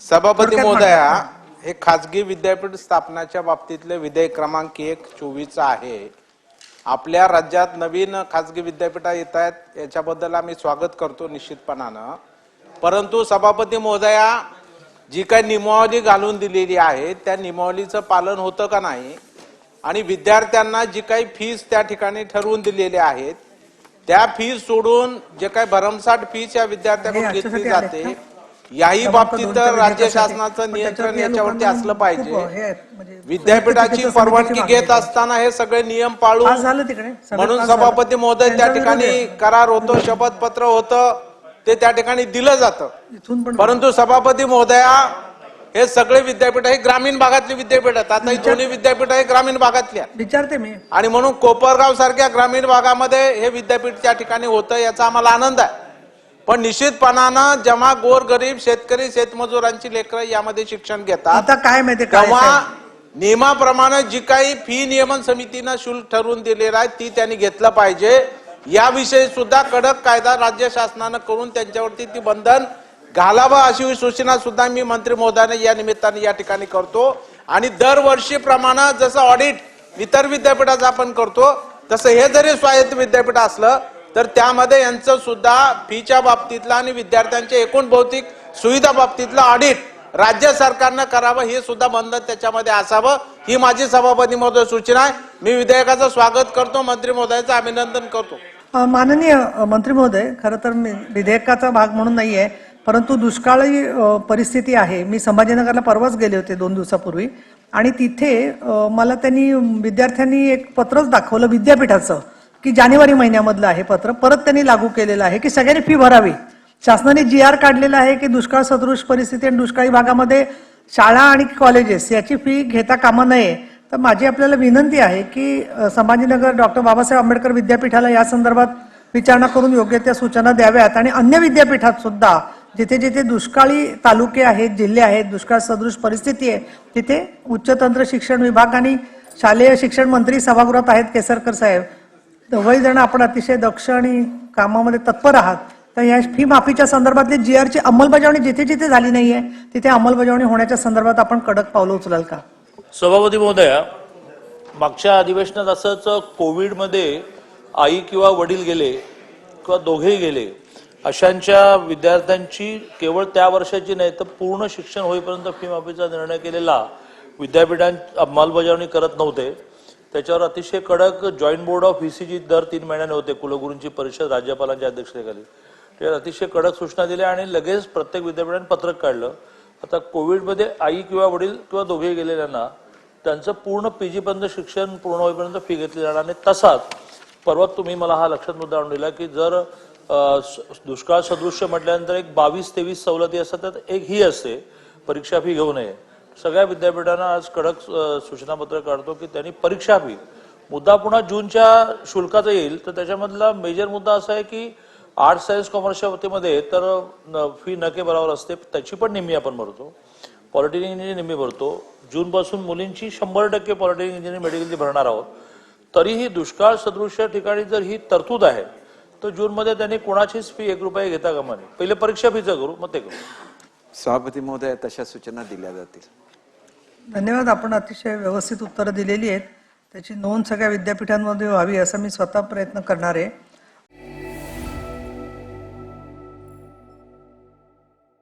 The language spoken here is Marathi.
सभापती महोदया. हे खाजगी विद्यापीठ स्थापनाच्या बाबतीतले विधेयक क्रमांक एक चोवीस आहे आपल्या राज्यात नवीन खाजगी विद्यापीठा येत आहेत याच्याबद्दल आम्ही स्वागत करतो निश्चितपणानं परंतु सभापती महोदया जी काही नियमावली घालून दिलेली आहे त्या नियमावलीचं पालन होतं का नाही आणि विद्यार्थ्यांना जी काही फीस त्या ठिकाणी ठरवून दिलेल्या आहेत त्या फीस सोडून जे काही भरमसाठ फीस या विद्यार्थ्याकडून घेतली जाते? याही बाबतीत तर राज्य. शासनाचं नियंत्रण याच्यावरती असलं पाहिजे म्हणजे विद्यापीठाची परवानगी घेत असताना हे सगळे नियम पाळून झालं तिकडे सगळं म्हणून. सभापती महोदय त्या ठिकाणी आहे. करार होतो शपथपत्र होतं ते त्या ठिकाणी दिलं जातं परंतु सभापती महोदया हे सगळे विद्यापीठ हे ग्रामीण भागातली विद्यापीठ आहेत आता ही दोन्ही विद्यापीठ हे ग्रामीण भागातल्या विचारते मी आणि म्हणून कोपरगाव सारख्या ग्रामीण भागामध्ये हे विद्यापीठ त्या ठिकाणी होतं याचा आम्हाला आनंद आहे पण निश्चितपणानं जेव्हा गोरगरीब शेतकरी शेतमजुरांची लेकरं यामध्ये शिक्षण घेतात आता काय माहिती काय तेव्हा नियमाप्रमाणे जी काही फी नियमन समितीनं शुल्क ठरवून दिलेलं आहे ती त्यांनी घेतलं पाहिजे. याविषयी सुद्धा कडक कायदा राज्य शासनानं करून त्यांच्यावरती ती बंधन घालावं अशी सूचना सुद्धा मी मंत्री महोदयाने या निमित्ताने या ठिकाणी करतो. आणि दरवर्षीप्रमाणे जसं ऑडिट इतर विद्यापीठाचं आपण करतो तसं हे जरी स्वायत्त विद्यापीठ असलं तर त्यामध्ये यांचं सुद्धा फीच्या बाबतीतलं आणि विद्यार्थ्यांच्या एकूण भौतिक सुविधा बाबतीतलं ऑडिट राज्य सरकारनं करावं हे सुद्धा बंधन त्याच्यामध्ये असावं. ही माझी सभापती महोदय सूचना आहे. मी विधेयकाचं स्वागत करतो मंत्री महोदयाचं अभिनंदन करतो. माननीय मंत्री महोदय खरं तर मी विधेयकाचा भाग म्हणून नाही आहे परंतु दुष्काळी परिस्थिती आहे. मी संभाजीनगरला परवाच गेले होते दोन दिवसापूर्वी. आणि तिथे मला त्यांनी विद्यार्थ्यांनी एक पत्रच दाखवलं विद्यापीठाचं. की जानेवारी महिन्यामधलं आहे पत्र. परत त्यांनी लागू केलेलं आहे की सगळ्यांनी फी भरावी. शासनाने जी आर काढलेला आहे की दुष्काळ सदृश परिस्थिती आणि दुष्काळी भागामध्ये शाळा आणि कॉलेजेस याची फी घेता कामा नये. तर माझी आपल्याला विनंती आहे की संभाजीनगर डॉक्टर बाबासाहेब आंबेडकर विद्यापीठाला या संदर्भात विचारणा करून योग्य त्या सूचना द्याव्यात आणि अन्य विद्यापीठात सुद्धा जिथे जिथे दुष्काळी तालुके आहेत जिल्हे आहेत दुष्काळ सदृश परिस्थिती आहे तिथे उच्चतंत्र शिक्षण विभाग आणि शालेय शिक्षण मंत्री सभागृहात आहेत केसरकर साहेब. दोघही जण आपण अतिशय दक्ष आणि कामामध्ये तत्पर आहात. तर या फी माफीच्या संदर्भातली जी आरची अंमलबजावणी जिथे जिथे झाली नाहीये तिथे अंमलबजावणी होण्याच्या संदर्भात आपण कडक पावलं उचलाल का? सभापती महोदया मागच्या अधिवेशनात असंच कोविडमध्ये आई किंवा वडील गेले किंवा दोघेही गेले अशांच्या विद्यार्थ्यांची केवळ त्या वर्षाची नाही तर पूर्ण शिक्षण होईपर्यंत फी माफीचा निर्णय केलेला विद्यापीठां अंमलबजावणी करत नव्हते. त्याच्यावर अतिशय कडक जॉईंट बोर्ड ऑफ जी दर तीन महिन्याने होते. कुलगुरूंची परिषद राज्यपालांच्या अध्यक्षतेखाली. त्यावर अतिशय कडक सूचना दिल्या आणि लगेच प्रत्येक विद्यापीठाने पत्रक काढलं. आता कोविडमध्ये आई किंवा वडील किंवा दोघे गेलेल्यांना त्यांचं पूर्ण पी जीपर्यंत शिक्षण पूर्ण होईपर्यंत फी घेतली जाणार आणि तसाच परवा तुम्ही मला हा लक्षात मुद्दा आणून दिला की जर दुष्काळ सदृश्य म्हटल्यानंतर एक बावीस तेवीस सवलती असतात त्यात एक ही असते. परीक्षा फी घेऊ नये. सगळ्या विद्यापीठांना आज कडक सूचनापत्र काढतो की त्यांनी परीक्षा फी मुद्दा पुन्हा जूनच्या शुल्काचा येईल तर त्याच्यामधला मेजर मुद्दा असा आहे की आर्ट्स सायन्स कॉमर्सच्या वतीमध्ये तर फी नके बरोबर असते त्याची पण निम्मी आपण भरतो. पॉलिटेक्निक इंजिनिअरिंग निम्मी भरतो. जूनपासून मुलींची शंभर टक्के पॉलिटेक्निक इंजिनिअरिंग मेडिकलची भरणार आहोत. तरीही दुष्काळ सदृश ठिकाणी जर ही तरतूद आहे तर जूनमध्ये त्यांनी कोणाचीच फी एक रुपये घेता कामा नये. पहिले परीक्षा फीचं करू मग ते करू. सभापती महोदय तशा सूचना दिल्या जातील. धन्यवाद आपण अतिशय व्यवस्थित उत्तरं दिलेली आहेत. त्याची नोंद सगळ्या विद्यापीठांमध्ये व्हावी असा मी स्वतः प्रयत्न करणार आहे.